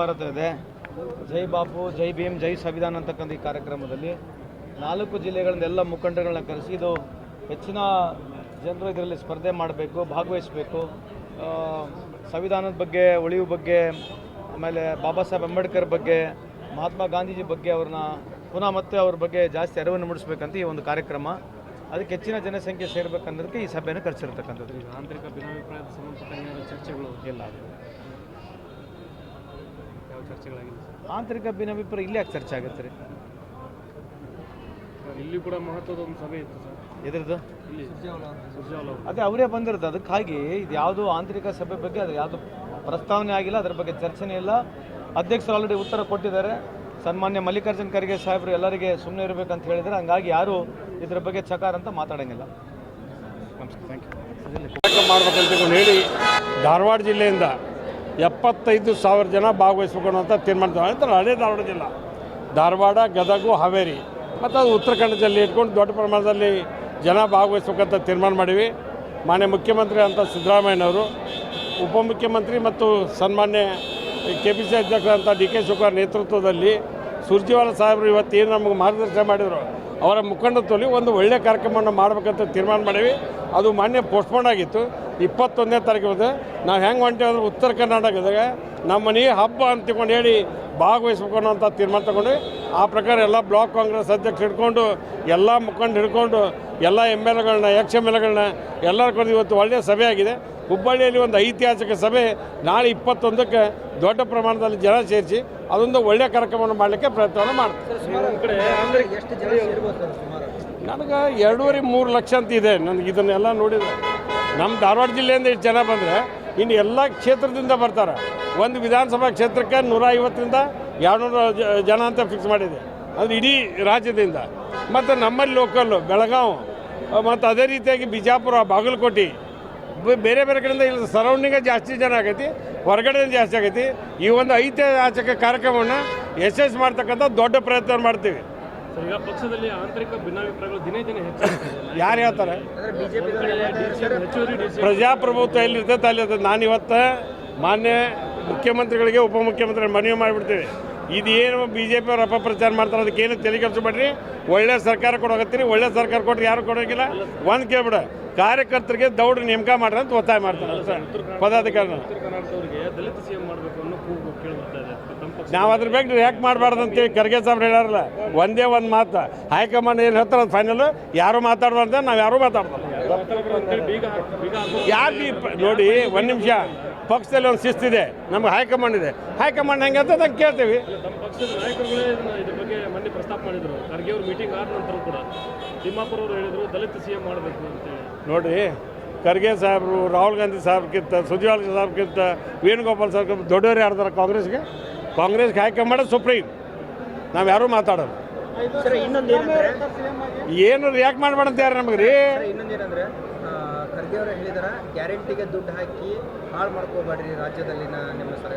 ಭಾರತ ಇದೆ. ಜೈ ಬಾಪು, ಜೈ ಭೀಮ್, ಜೈ ಸಂವಿಧಾನ ಅಂತಕ್ಕಂಥ ಈ ಕಾರ್ಯಕ್ರಮದಲ್ಲಿ ನಾಲ್ಕು ಜಿಲ್ಲೆಗಳಿಂದ ಎಲ್ಲ ಮುಖಂಡಗಳನ್ನ ಕರೆಸಿ ಇದು ಹೆಚ್ಚಿನ ಜನರು ಇದರಲ್ಲಿ ಸ್ಪರ್ಧೆ ಮಾಡಬೇಕು, ಭಾಗವಹಿಸಬೇಕು. ಸಂವಿಧಾನದ ಬಗ್ಗೆ, ಉಳಿವು ಬಗ್ಗೆ, ಆಮೇಲೆ ಬಾಬಾ ಸಾಹೇಬ್ ಅಂಬೇಡ್ಕರ್ ಬಗ್ಗೆ, ಮಹಾತ್ಮ ಗಾಂಧೀಜಿ ಬಗ್ಗೆ ಅವ್ರನ್ನ ಪುನಃ ಮತ್ತೆ ಅವ್ರ ಬಗ್ಗೆ ಜಾಸ್ತಿ ಅರಿವನ್ನು ಮೂಡಿಸ್ಬೇಕಂತ ಈ ಒಂದು ಕಾರ್ಯಕ್ರಮ. ಅದಕ್ಕೆ ಹೆಚ್ಚಿನ ಜನಸಂಖ್ಯೆ ಸೇರಬೇಕನ್ನೋದಕ್ಕೆ ಈ ಸಭೆಯನ್ನು ಕರೆಸಿರ್ತಕ್ಕಂಥದ್ದು. ಆಂತರಿಕ ಭಿನ್ನಾಭಿಪ್ರಾಯದ ಸಂಬಂಧಪಟ್ಟ ಚರ್ಚೆಗಳು ಇಲ್ಲ ಚರ್ಚೆಗಳಾಗಿಲ್ಲ ಆಂತರಿಕ ಭಿನ್ನಾಭಿಪ್ರಾಯ ಇಲ್ಲಿ ಯಾಕೆ ಚರ್ಚೆ ಆಗುತ್ತೆ ರೀ? ಇಲ್ಲಿ ಕೂಡ ಮಹತ್ವದ ಒಂದು ಸಭೆ ಇತ್ತು ಸರ್. ಎದ್ರದ್ದು? ಇಲ್ಲಿ ಸುರ್ಜೇವಾಲ ಅವರು ಅದೇ ಅವರೇ ಬಂದಿರೋದು. ಅದಕ್ಕಾಗಿ ಇದು ಯಾವುದು ಆಂತರಿಕ ಸಭೆ ಬಗ್ಗೆ ಅದು ಯಾವುದು ಪ್ರಸ್ತಾವನೆ ಆಗಿಲ್ಲ ಅದ್ರ ಬಗ್ಗೆ ಚರ್ಚೆನೇ ಇಲ್ಲ. ಅಧ್ಯಕ್ಷರು ಆಲ್ರೆಡಿ ಉತ್ತರ ಕೊಟ್ಟಿದ್ದಾರೆ. ಸನ್ಮಾನ್ಯ ಮಲ್ಲಿಕಾರ್ಜುನ್ ಖರ್ಗೆ ಸಾಹೇಬರು ಎಲ್ಲರಿಗೆ ಸುಮ್ಮನೆ ಇರಬೇಕಂತ ಹೇಳಿದರೆ ಹಂಗಾಗಿ ಯಾರು ಇದ್ರ ಬಗ್ಗೆ ಚಕಾರ ಅಂತ ಮಾತಾಡಂಗಿಲ್ಲ. ನಮಸ್ಕಾರ. ಥ್ಯಾಂಕ್ ಯು ಕಾರ್ಯಕ್ರಮ ಮಾಡ್ಬೇಕಂತ ಹೇಳಿ ಧಾರವಾಡ ಜಿಲ್ಲೆಯಿಂದ ಎಪ್ಪತ್ತೈದು ಸಾವಿರ ಜನ ಭಾಗವಹಿಸ್ಬೇಕು ಅನ್ನೋಂಥ ತೀರ್ಮಾನ ಅಂತ ಹಳೇ ಧಾರವಾಡ ಜಿಲ್ಲಾ ಧಾರವಾಡ, ಗದಗು, ಹಾವೇರಿ. ಮತ್ತು ಅದು ಉತ್ತರ ಕನ್ನಡ ಜಿಲ್ಲೆ ಇಟ್ಕೊಂಡು ದೊಡ್ಡ ಪ್ರಮಾಣದಲ್ಲಿ ಜನ ಭಾಗವಹಿಸ್ಬೇಕಂತ ತೀರ್ಮಾನ ಮಾಡೀವಿ ಮಾನ್ಯ ಮುಖ್ಯಮಂತ್ರಿ ಅಂತ ಸಿದ್ದರಾಮಯ್ಯನವರು, ಉಪಮುಖ್ಯಮಂತ್ರಿ ಮತ್ತು ಸನ್ಮಾನ್ಯ ಕೆ ಪಿ ಸಿ ಅಧ್ಯಕ್ಷರಂಥ ಡಿ ಕೆ ಶಿವಕುಮಾರ್ ನೇತೃತ್ವದಲ್ಲಿ ಸುರ್ಜಿವಾಲ ಸಾಹೇಬರು ಇವತ್ತು ಏನು ನಮಗೆ ಮಾರ್ಗದರ್ಶನ ಮಾಡಿದರು, ಅವರ ಮುಖಂಡತ್ವಲ್ಲಿ ಒಂದು ಒಳ್ಳೆಯ ಕಾರ್ಯಕ್ರಮವನ್ನು ಮಾಡಬೇಕಂತ ತೀರ್ಮಾನ ಮಾಡೀವಿ. ಅದು ಮಾನ್ಯ ಪೋಸ್ಟ್ಪೋನ್ ಆಗಿತ್ತು. ಇಪ್ಪತ್ತೊಂದನೇ ತಾರೀಕು ನಾವು ಹೆಂಗೆ ಹೊಂಟೇವೆ ಅಂದರೆ ಉತ್ತರ ಕರ್ನಾಟಕದಾಗ ನಮ್ಮ ಮನೆ ಹಬ್ಬ ಅಂತ ತಿಳ್ಕೊಂಡು ಹೇಳಿ ಭಾಗವಹಿಸ್ಬೇಕು ಅನ್ನೋಂಥ ತೀರ್ಮಾನ ತಗೊಂಡು ಆ ಪ್ರಕಾರ ಎಲ್ಲ ಬ್ಲಾಕ್ ಕಾಂಗ್ರೆಸ್ ಅಧ್ಯಕ್ಷ ಹಿಡ್ಕೊಂಡು, ಎಲ್ಲ ಮುಖಂಡ ಹಿಡ್ಕೊಂಡು, ಎಲ್ಲ ಎಂ ಎಲ್ ಎಗಳನ್ನ, ಎಕ್ಸ್ ಎಂ ಎಲ್ ಎಗಳನ್ನ ಎಲ್ಲರ ಕರೆದು ಇವತ್ತು ಒಳ್ಳೆಯ ಸಭೆ ಆಗಿದೆ. ಹುಬ್ಬಳ್ಳಿಯಲ್ಲಿ ಒಂದು ಐತಿಹಾಸಿಕ ಸಭೆ ನಾಳೆ ಇಪ್ಪತ್ತೊಂದಕ್ಕೆ ದೊಡ್ಡ ಪ್ರಮಾಣದಲ್ಲಿ ಜನ ಸೇರಿಸಿ ಅದೊಂದು ಒಳ್ಳೆಯ ಕಾರ್ಯಕ್ರಮವನ್ನು ಮಾಡಲಿಕ್ಕೆ ಪ್ರಯತ್ನ ಮಾಡ್ತೀವಿ. ನನಗೆ ಎರಡೂವರೆ ಮೂರು ಲಕ್ಷ ಅಂತ ಇದೆ. ನನಗೆ ಇದನ್ನೆಲ್ಲ ನೋಡಿದ್ರೆ ನಮ್ಮ ಧಾರವಾಡ ಜಿಲ್ಲೆಯಿಂದ ಇಷ್ಟು ಜನ ಬಂದರೆ ಇನ್ನು ಎಲ್ಲ ಕ್ಷೇತ್ರದಿಂದ ಬರ್ತಾರೆ. ಒಂದು ವಿಧಾನಸಭಾ ಕ್ಷೇತ್ರಕ್ಕೆ ನೂರ ಐವತ್ತರಿಂದ ಎರಡುನೂರ ಜನ ಅಂತ ಫಿಕ್ಸ್ ಮಾಡಿದೆ. ಅದು ಇಡೀ ರಾಜ್ಯದಿಂದ. ಮತ್ತು ನಮ್ಮಲ್ಲಿ ಲೋಕಲ್ಲು ಬೆಳಗಾವಿ ಮತ್ತು ಅದೇ ರೀತಿಯಾಗಿ ಬಿಜಾಪುರ ಬಾಗಲಕೋಟೆ ಬೇರೆ ಬೇರೆ ಕಡೆಯಿಂದ ಇಲ್ಲಿ ಸರೌಂಡಿಂಗ ಜಾಸ್ತಿ ಜನ ಆಗೈತಿ ಹೊರಗಡೆ ಜಾಸ್ತಿ ಆಗೈತಿ. ಈ ಒಂದು ಐತಿಹಾಸಿಕ ಕಾರ್ಯಕ್ರಮವನ್ನು ಯಶಸ್ಸು ಮಾಡ್ತಕ್ಕಂಥ ದೊಡ್ಡ ಪ್ರಯತ್ನ ಮಾಡ್ತೀವಿ. ಈಗ ಪಕ್ಷದಲ್ಲಿ ಆಂತರಿಕ ಭಿನ್ನಾಭಿಪ್ರಾಯಗಳು ದಿನೇ ದಿನೇ ಹೆಚ್ಚು ಯಾರು ಹೇಳ್ತಾರೆ? ಪ್ರಜಾಪ್ರಭುತ್ವ ಎಲ್ಲಿರ್ತೈತೆ ಅಲ್ಲಿ ನಾನು ಇವತ್ತು ಮಾನ್ಯ ಮುಖ್ಯಮಂತ್ರಿಗಳಿಗೆ ಉಪಮುಖ್ಯಮಂತ್ರಿ ಮನವಿ ಮಾಡಿಬಿಡ್ತೀವಿ. ಇದೇನು ಬಿ ಜೆ ಪಿ ಅವರು ಅಪಪ್ರಚಾರ ಮಾಡ್ತಾರೆ ಅದಕ್ಕೇನು ತಲೆ ಕೆಲಸ ಮಾಡ್ರಿ ಒಳ್ಳೆ ಸರ್ಕಾರ ಕೊಡೋಗತ್ತೀರಿ ಒಳ್ಳೆ ಸರ್ಕಾರ ಕೊಟ್ಟರೆ ಯಾರು ಕೊಡೋಂಗಿಲ್ಲ? ಒಂದು ಕೇಳ್ಬಿಡ. ಕಾರ್ಯಕರ್ತರಿಗೆ ದೌಡ್ ನೇಮಕ ಮಾಡ್ರಿ ಅಂತ ಒತ್ತಾಯ ಮಾಡ್ತಾರೆ. ಪದಾಧಿಕಾರಿ ನಾವು ಅದ್ರ ಬಗ್ಗೆ ರಿಯಾಕ್ಟ್ ಮಾಡಬಾರ್ದು ಅಂತೇಳಿ ಖರ್ಗೆ ಸಾಬ್ರು ಹೇಳಾರಲ್ಲ ಒಂದೇ ಒಂದು ಮಾತು ಹೈಕಮಾಂಡ್ ಏನು ಹೇಳ್ತಾರೆ ಅದು ಫೈನಲ್ ಯಾರು ಮಾತಾಡ್ಬಾರ್ದು ನಾವು ಯಾರು ಮಾತಾಡ್ಬಾರ್ದು. ಯಾರು ಬಿ ನೋಡಿ ಒಂದು ನಿಮಿಷ ಪಕ್ಷದಲ್ಲಿ ಒಂದು ಶಿಸ್ತಿದೆ ನಮ್ಗೆ ಹೈಕಮಾಂಡ್ ಇದೆ. ಹೈಕಮಾಂಡ್ ಹೆಂಗೆ ಅಂತ ಕೇಳ್ತೀವಿ. ಬಗ್ಗೆ ಮೊನ್ನೆ ಪ್ರಸ್ತಾಪ ಮಾಡಿದ್ರು. ಖರ್ಗೆ ಅವರು ಮೀಟಿಂಗ್ ಆದ ನಂತರ ಕೂಡ ತಿಮ್ಮಾಪುರ ಅವರು ಹೇಳಿದರು ದಲಿತ ಸಿ ಎಂ ಮಾಡಬೇಕು ಅಂತೇಳಿ ನೋಡಿ ಖರ್ಗೆ ಸಾಹೇಬರು ರಾಹುಲ್ ಗಾಂಧಿ ಸಾಹೇಬ್ಗಿಂತ ಸುಜೀವಾಲ್ ಸಾಹೇಬ್ಗಿಂತ ವೇಣುಗೋಪಾಲ್ ಸಾಹೇಬ್ ದೊಡ್ಡವರು ಯಾರ್ದಾರ ಕಾಂಗ್ರೆಸ್ಗೆ? ಕಾಂಗ್ರೆಸ್ಗೆ ಹೈಕಮಾಂಡ್ ಸುಪ್ರೀಂ. ನಾವು ಯಾರೂ ಮಾತಾಡೋದು ಸರ್ ಇನ್ನೊಂದು ಏನಂದ್ರೆ? ಏನು ರಿಯಾಕ್ಟ್ ಮಾಡಬೇಡ ಅಂತ ಯಾರು ನಮಗೆ ರೀ? ಅವರು ಹೇಳಿದಾರ ಗ್ಯಾರಂಟಿಗೆ ದುಡ್ಡು ಹಾಕಿ ಹಾಳು ಮಾಡ್ಕೋಬೇಡ್ರಿ ರಾಜ್ಯದಲ್ಲಿನ ನಿಮ್ಮ ಸರ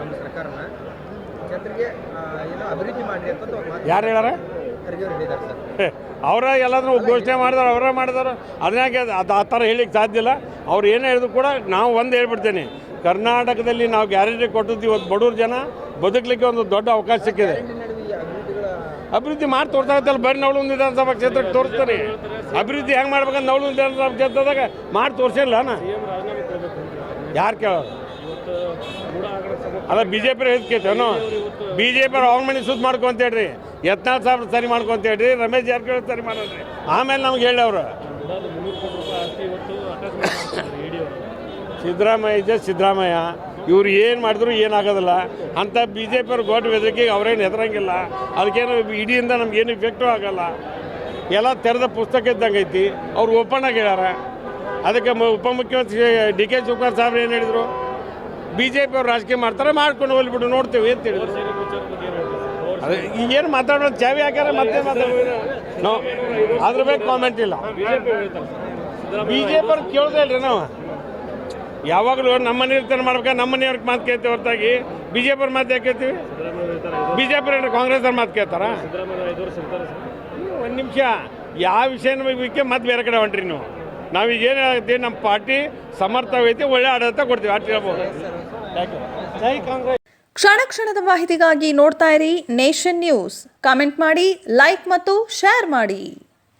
ನಮ್ಮ ಸರ್ಕಾರನ. ಜನರಿಗೆ ಏನೋ ಅಭಿವೃದ್ಧಿ ಮಾಡ್ರಿ ಅಂತ ಯಾರು ಹೇಳಾರ ಖರ್ಗೆ ಅವರು ಹೇಳಿದಾರೆ ಸರ್. ಅವರ ಎಲ್ಲಾದ್ರೂ ಘೋಷಣೆ ಮಾಡಿದಾರೆ ಅವರೇ ಮಾಡಿದಾರೆ. ಅದನ್ನಾಗೆ ಅದು ಆ ಥರ ಹೇಳಿಕ್ಕೆ ಸಾಧ್ಯ ಇಲ್ಲ. ಅವ್ರು ಏನು ಹೇಳಿದ್ರು ಕೂಡ ನಾವು ಒಂದು ಹೇಳ್ಬಿಡ್ತೇನೆ. ಕರ್ನಾಟಕದಲ್ಲಿ ನಾವು ಗ್ಯಾರಂಟಿ ಕೊಟ್ಟಿದ್ದು ಇವತ್ತು ಬಡವ್ರ ಜನ ಬದುಕಲಿಕ್ಕೆ ಒಂದು ದೊಡ್ಡ ಅವಕಾಶ ಸಿಕ್ಕಿದೆ ಈ ನಡುವೆ ಈ ಅಭಿವೃದ್ಧಿಗಳ ಅಭಿವೃದ್ಧಿ ಮಾಡಿ ತೋರ್ಸಾಗತ್ತಲ್ಲ ಬರೀ ನವಳು ವಿಧಾನಸಭಾ ಕ್ಷೇತ್ರಕ್ಕೆ ತೋರಿಸ್ತಾನೆ ಅಭಿವೃದ್ಧಿ ಹೆಂಗೆ ಮಾಡ್ಬೇಕಂತ ನವಳು ವಿಧಾನಸಭಾ ಕ್ಷೇತ್ರದಾಗ ಮಾಡಿ ತೋರಿಸಿಲ್ಲ ನಾ ಯಾರು ಕೇಳೋ ಅಲ್ಲ ಬಿ ಜೆ ಪಿ ಹೇಳ್ಕೇತೇನು ಬಿ ಜೆ ಪಿ ಅವ್ರ ಮನೆ ಸುದ್ದಿ ಮಾಡ್ಕೊಂತ ಹೇಳ್ರಿ. ಯತ್ನಾಳ್ ಸಾಹೇಬ್ರು ಸರಿ ಮಾಡ್ಕೊಂತ ಹೇಳ್ರಿ. ರಮೇಶ್ ಜಾರಕಿಹೊಳಿ ಸರಿ ಮಾಡೋದ್ರಿ ಆಮೇಲೆ ನಮ್ಗೆ ಹೇಳಿ ಅವರು. ಸಿದ್ದರಾಮಯ್ಯ ಇದೆ ಸಿದ್ದರಾಮಯ್ಯ. ಇವ್ರು ಏನು ಮಾಡಿದ್ರು ಏನಾಗೋದಿಲ್ಲ. ಅಂಥ ಬಿ ಜೆ ಪಿಯವ್ರ ಗೋಟ್ ಬೆದರಿಕೆಗೆ ಅವ್ರೇನು ಹೆದರಂಗಿಲ್ಲ. ಅದಕ್ಕೇನು ಇಡಿಯಿಂದ ನಮ್ಗೇನು ಇಫೆಕ್ಟೂ ಆಗೋಲ್ಲ. ಎಲ್ಲ ತೆರೆದ ಪುಸ್ತಕ ಇದ್ದಂಗೆ ಐತಿ. ಅವ್ರು ಓಪನ್ ಆಗಿ ಹೇಳ್ಯಾರ. ಅದಕ್ಕೆ ಉಪಮುಖ್ಯಮಂತ್ರಿ ಡಿ ಕೆ ಶಿವಕುಮಾರ್ ಸಾಹೇಬ್ರು ಏನು ಹೇಳಿದರು? ಬಿ ಜೆ ಪಿಯವ್ರು ರಾಜಕೀಯ ಮಾಡ್ತಾರೆ, ಮಾಡ್ಕೊಂಡು ಹೋಗ್ಬಿಟ್ಟು ನೋಡ್ತೀವಿ ಅಂತ ಹೇಳಿದ್ರು. ಅದೇ ಈಗೇನು ಮಾತಾಡೋದು, ಚಾವಿ ಹಾಕ್ಯಾರ, ಮತ್ತೆ ಮಾತಾಡೋದು ಅದ್ರ ಬಗ್ಗೆ ಕಾಮೆಂಟ್ ಇಲ್ಲ. ಬಿ ಜೆ ಪಿ ಅವ್ರು ಕೇಳ್ದೇ ಇಲ್ರಿ ನಾವು. ಯಾವಾಗಲೂ ನಮ್ಮ ಮನೆ ಇರ್ತಾನೆ ಮಾಡ್ಬೇಕಾ? ನಮ್ಮ ಮನೆಯವ್ರಿಗೆ ಮಾತು ಕೇಳ್ತೀವಿ ಹೊರತಾಗಿ. ಬಿ ಜೆ ಮಾತು ಯಾಕೆ ಕೇಳ್ತೀವಿ? ಬಿಜೆಪಿ ಅಂದ್ರೆ ಕಾಂಗ್ರೆಸ್ ಅವ್ರ ಮಾತು ಕೇಳ್ತಾರ? ಒಂದು ನಿಮಿಷ. ಯಾವ ವಿಷಯನ ಬಿಕ್ಕೆ ಮತ್ತೆ ಬೇರೆ ಕಡೆ ಹೊಂಟ್ರಿ ನೀವು. ನಾವೀಗ ಏನಾಗುತ್ತೆ ನಮ್ಮ ಪಾರ್ಟಿ ಸಮರ್ಥವೈತಿ ಒಳ್ಳೆ ಆಡಳಿತ ಕೊಡ್ತೀವಿ. ಅಷ್ಟು ಹೇಳ್ಬೋದು ಜೈ ಕಾಂಗ್ರೆಸ್. ಕ್ಷಣ ಕ್ಷಣದ ಮಾಹಿತಿಗಾಗಿ ನೋಡ್ತಾ ಇರಿ ನೇಷನ್ ನ್ಯೂಸ್. ಕಾಮೆಂಟ್ ಮಾಡಿ, ಲೈಕ್ ಮತ್ತು ಶೇರ್ ಮಾಡಿ.